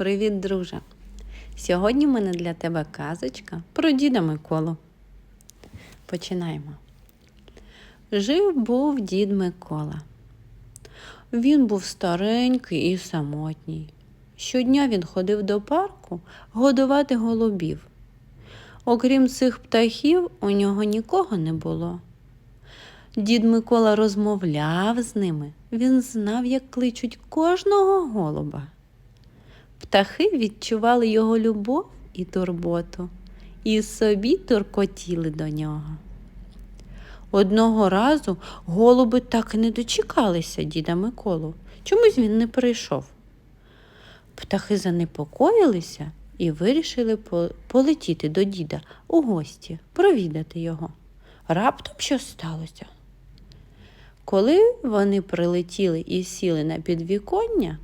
Привіт, друже! Сьогодні в мене для тебе казочка про діда Миколу. Починаємо. Жив був дід Микола. Він був старенький і самотній. Щодня він ходив до парку годувати голубів. Окрім цих птахів, у нього нікого не було. Дід Микола розмовляв з ними. Він знав, як кличуть кожного голуба. Птахи відчували його любов і турботу, і собі туркотіли до нього. Одного разу голуби так і не дочекалися діда Миколу. Чомусь він не прийшов. Птахи занепокоїлися і вирішили полетіти до діда у гості, провідати його. Раптом щось сталося. Коли вони прилетіли і сіли на підвіконня,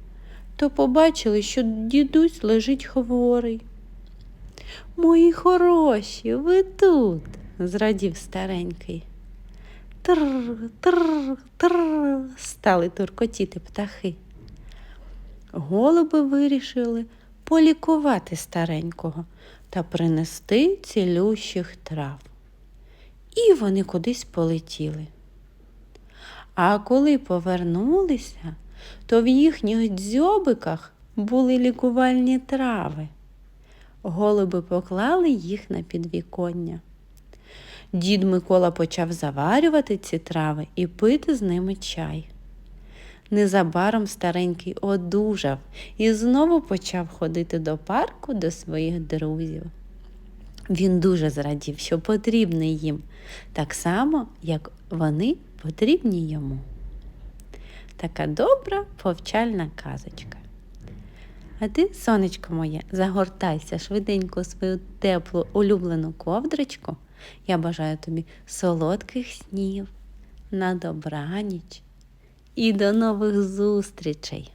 то побачили, що дідусь лежить хворий. Мої хороші, ви тут, зрадів старенький. Тр, тр, тр, стали туркотіти птахи. Голуби вирішили полікувати старенького та принести цілющих трав. І вони кудись полетіли. А коли повернулися, то в їхніх дзьобиках були лікувальні трави. Голуби поклали їх на підвіконня. Дід Микола почав заварювати ці трави і пити з ними чай. Незабаром старенький одужав і знову почав ходити до парку до своїх друзів. Він дуже зрадів, що потрібний їм, так само, як вони потрібні йому. Така добра повчальна казочка. А ти, сонечко моє, загортайся швиденько у свою теплу улюблену ковдрочку. Я бажаю тобі солодких снів, на добраніч і до нових зустрічей!